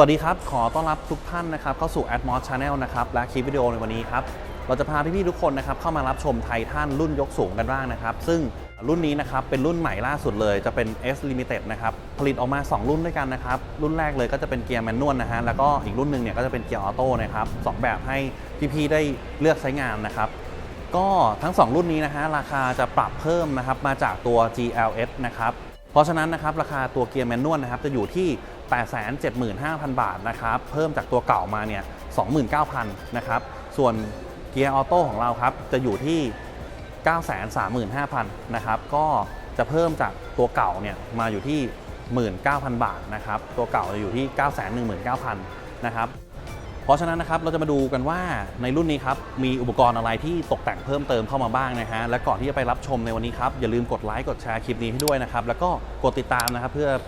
วัสดีครับ ขอต้อนรับทุกท่านนะครับเข้าสู่ Atmos Channel นะครับและคลิปวิดีโอในวันนี้ครับเราจะพาพี่ๆทุกคนนะครับเข้ามารับชมไททันรุ่นยกสูงกันบ้างนะครับ ซึ่งรุ่นนี้นะครับเป็นรุ่นใหม่ล่าสุดเลยจะเป็น S Limited นะครับผลิตออกมา 2 รุ่นด้วยกันนะครับ รุ่นแรกเลยก็จะเป็นเกียร์แมนนวลนะฮะแล้วก็อีกรุ่นหนึ่งเนี่ยก็จะเป็นเกียร์ออโต้นะครับสองแบบให้พี่ๆได้เลือกใช้งานนะครับก็ทั้ง 2 รุ่นนี้นะฮะราคาจะปรับเพิ่มนะครับมาจากตัว GLS นะครับเพราะฉะนั้นนะครับราคาตัวเกียร์แมนนวลนะครับจะอยู่ที่ 875,000 บาทนะครับ เพิ่มจากตัวเก่ามาเนี่ย 29,000 นะครับ ส่วนเกียร์ออโต้ของเราครับ จะอยู่ที่ 935,000 นะครับ ก็จะเพิ่มจากตัวเก่าเนี่ยมาอยู่ที่ 19,000 บาทนะครับ ตัวเก่าจะอยู่ที่ 919,000 นะครับ เพราะฉะนั้นนะครับ เราจะมาดูกันว่าในรุ่นนี้ครับ มีอุปกรณ์อะไรที่ตกแต่งเพิ่มเติมเข้ามาบ้างนะฮะ และก่อนที่จะไปรับชมในวันนี้ครับ อย่าลืมกดไลค์ กดแชร์คลิปนี้ให้ด้วยนะครับ แล้วก็กดติดตามนะครับเพื่อเอ่อ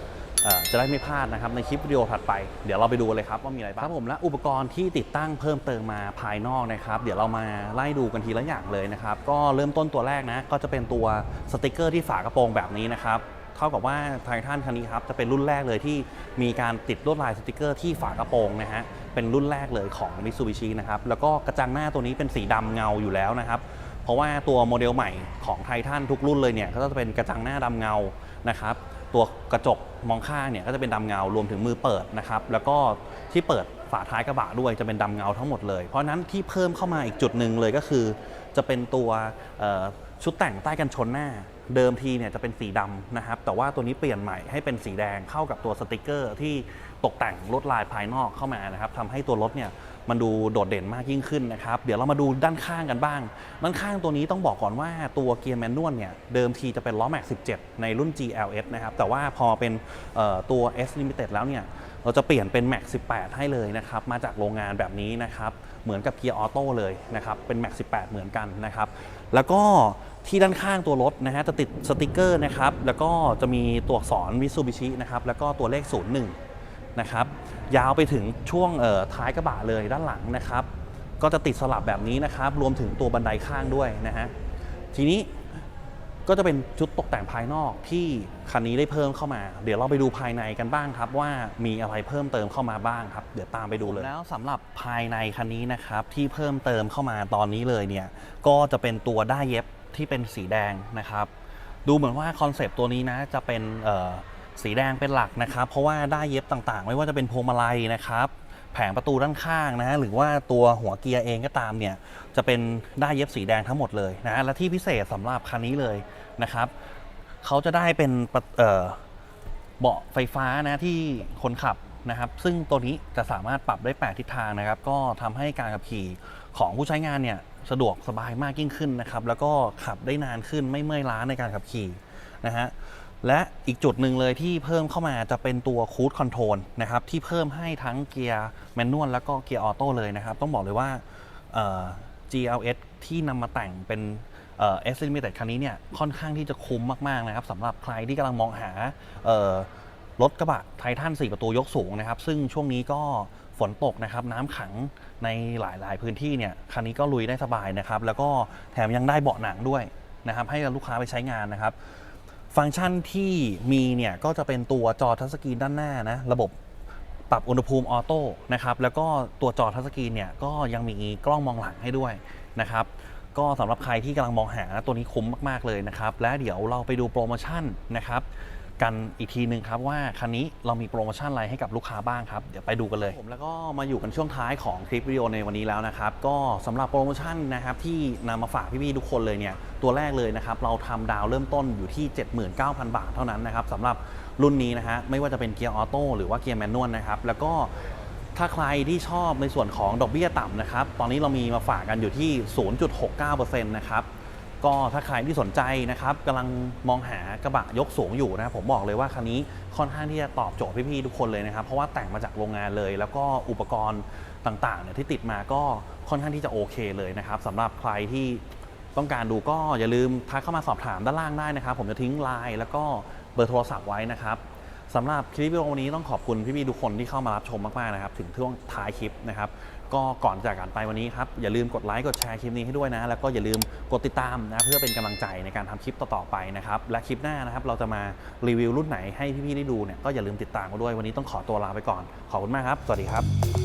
จะได้ไม่พลาดนะครับในคลิปวิดีโอถัดไป เดี๋ยวเราไปดูเลยครับว่ามีอะไรบ้างครับผมและอุปกรณ์ที่ติดตั้งเพิ่มเติมมาภายนอกนะครับ เดี๋ยวเรามาไล่ดูกันทีละอย่างเลยนะครับ ก็เริ่มต้นตัวแรกนะ ก็จะเป็นตัวสติกเกอร์ที่ฝากระโปรงแบบนี้นะครับเท่ากับว่าไททันคันนี้ครับจะเป็นรุ่นแรกเลยที่มีการติดลวดลายสติกเกอร์ที่ฝากระโปรงนะฮะเป็นรุ่นแรกเลยของ Mitsubishi นะครับแล้วก็กระจังหน้าตัวนี้เป็นสีดำเงาอยู่แล้วนะครับเพราะว่าตัวโมเดลใหม่ของไททันทุกรุ่นเลยเนี่ยก็จะเป็นกระจังหน้าดำเงานะครับ ตัวกระจกมองข้างเนี่ยก็จะเป็นดำเงารวมถึงมือเปิดนะครับ แล้วก็ที่เปิดฝาท้ายกระบะด้วยจะเป็นดำเงาทั้งหมดเลย เพราะนั้นที่เพิ่มเข้ามาอีกจุดหนึ่งเลยก็คือ จะเป็นตัวชุดแต่งใต้กันชนหน้า เดิมทีเนี่ยจะเป็นสีดำนะครับ แต่ว่าตัวนี้เปลี่ยนใหม่ให้เป็นสีแดงเข้ากับตัวสติกเกอร์ที่ตกแต่งลวดลายภายนอกเข้ามานะครับทำให้ตัวรถเนี่ย มันดูโดดเด่นมากยิ่งขึ้นนะครับ เดี๋ยวเรามาดูด้านข้างกันบ้าง ด้านข้างตัวนี้ต้องบอกก่อนว่าตัวเกียร์แมนนวลเนี่ยเดิมทีจะเป็นล้อแม็ก17 ในรุ่น GLS นะครับแต่ว่าพอเป็นตัว S Limited แล้วเนี่ยเราจะเปลี่ยนเป็น Max 18 ให้เลยนะครับ มาจากโรงงานแบบนี้นะครับ เหมือนกับเกียร์ออโต้เลยนะครับ เป็น Max 18 เหมือนกันนะครับ แล้วก็ที่ด้านข้างตัวรถนะฮะจะติดสติกเกอร์นะครับ แล้วก็จะมีตัวอักษร Mitsubishi นะครับ แล้วก็ตัวเลข 01 นะครับ ยาวไปถึงช่วงเอ่อท้ายกระบะเลยด้านหลังนะครับ ก็จะติดสลับแบบนี้นะครับ รวมถึงตัวบันไดข้างด้วยนะฮะ ทีนี้ก็จะเป็นชุดตกแต่งภายนอกที่คันนี้ได้เพิ่มเข้ามา เดี๋ยวเราไปดูภายในกันบ้างครับ ว่ามีอะไรเพิ่มเติมเข้ามาบ้างครับ เดี๋ยวตามไปดูเลยแล้วสำหรับภายในคันนี้นะครับที่เพิ่มเติมเข้ามาตอนนี้เลยเนี่ยก็จะเป็นตัวด้ายเย็บที่เป็นสีแดงนะครับ ดูเหมือนว่าคอนเซปต์ตัวนี้นะจะเป็นเอ่อ สีแดงเป็นหลักนะครับ เพราะว่าได้เย็บต่างๆ ไม่ว่าจะเป็นพวงมาลัยนะครับ แผงประตูด้านข้างนะฮะหรือว่าตัวหัวเกียร์เองก็ตามเนี่ยจะเป็นได้เย็บสีแดงทั้งหมดเลยนะและที่พิเศษสำหรับคันนี้เลยนะครับเขาจะได้เป็นเบาะไฟฟ้านะที่คนขับนะครับ ซึ่งตัวนี้จะสามารถปรับได้ 8 ทิศทางนะครับ ก็ทำให้การขับขี่ของผู้ใช้งานเนี่ยสะดวกสบายมากยิ่งขึ้นนะครับ แล้วก็ขับได้นานขึ้นไม่เมื่อยล้าในการขับขี่นะฮะ และอีกจุดหนึ่งเลยที่เพิ่มเข้ามาจะเป็นตัวคู d คอนโทรลนะครับที่เพิ่มให้ทั้งเกียร์แมนนวลแล้วก็เกียร์ออโต้เลยนะครับ ต้องบอกเลยว่า GLS ที่นำมาแต่งเป็นเอ่อ S Limited คันนี้เนี่ยค่อนข้างที่จะคุ้มมาก ๆ นะครับสำหรับใครที่กำลังมองหารถกระบะไททัน 4 ประตูยกสูงนะครับ ซึ่งช่วงนี้ก็ฝนตกนะครับน้ำขังในหลาย ๆ พื้นที่เนี่ยคันนี้ก็ลุยได้สบายนะครับ แล้วก็แถมยังได้เบาะหนังด้วยนะครับ ให้ลูกค้าไปใช้งานนะครับ ฟังก์ชันที่มีเนี่ยก็จะเป็นตัวจอทัชสกรีนด้านหน้านะระบบปรับอุณหภูมิออโต้นะครับแล้วก็ตัวจอทัชสกรีนเนี่ยก็ยังมีกล้องมองหลังให้ด้วยนะครับก็สำหรับใครที่กำลังมองหาตัวนี้คุ้มมาก ๆ เลยนะครับ และเดี๋ยวเราไปดูโปรโมชั่นนะครับ กันอีกทีหนึ่งครับว่าคันนี้เรามีโปรโมชั่นอะไรให้กับลูกค้าบ้างครับ เดี๋ยวไปดูกันเลยผมแล้วก็มาอยู่กันช่วงท้ายของคลิปวิดีโอในวันนี้แล้วนะครับ ก็สำหรับโปรโมชั่นนะครับที่นำมาฝากพี่ๆทุกคนเลยเนี่ยตัวแรกเลยนะครับเราทำดาวเริ่มต้นอยู่ที่ 79,000 บาทเท่านั้นนะครับสำหรับรุ่นนี้นะฮะไม่ว่าจะเป็นเกียร์ออโต้หรือว่าเกียร์แมนนวลนะครับแล้วก็ถ้าใครที่ชอบในส่วนของดอกเบี้ยต่ำนะครับ ตอนนี้เรามีมาฝากกันอยู่ที่ 0.69%นะครับ ก็ถ้าใครที่สนใจนะครับกำลังมองหากระบะยกสูงอยู่นะครับผมบอกเลยว่าคันนี้ค่อนข้างที่จะตอบโจทย์พี่ๆทุกคนเลยนะครับ เพราะว่าแต่งมาจากโรงงานเลย แล้วก็อุปกรณ์ต่างๆเนี่ยที่ติดมาก็ค่อนข้างที่จะโอเคเลยนะครับสำหรับใครที่ต้องการดูก็อย่าลืมทักเข้ามาสอบถามด้านล่างได้นะครับ ผมจะทิ้งไลน์แล้วก็เบอร์โทรศัพท์ไว้นะครับสำหรับคลิปวิดีโอวันนี้ต้องขอบคุณพี่ๆทุกคนที่เข้ามารับชมมากๆนะครับ ถึงช่วงท้ายคลิปนะครับ ก็ก่อนจากกันไปวันนี้ครับ อย่าลืมกดไลค์กดแชร์คลิปนี้ให้ด้วยนะ แล้วก็อย่าลืมกดติดตามนะเพื่อเป็นกำลังใจในการทำคลิปต่อๆไปนะครับ และคลิปหน้านะครับเราจะมารีวิวรุ่นไหนให้พี่ๆได้ดูเนี่ยก็อย่าลืมติดตามกันด้วยวันนี้ต้องขอตัวลาไปก่อนขอบคุณมากครับ สวัสดีครับ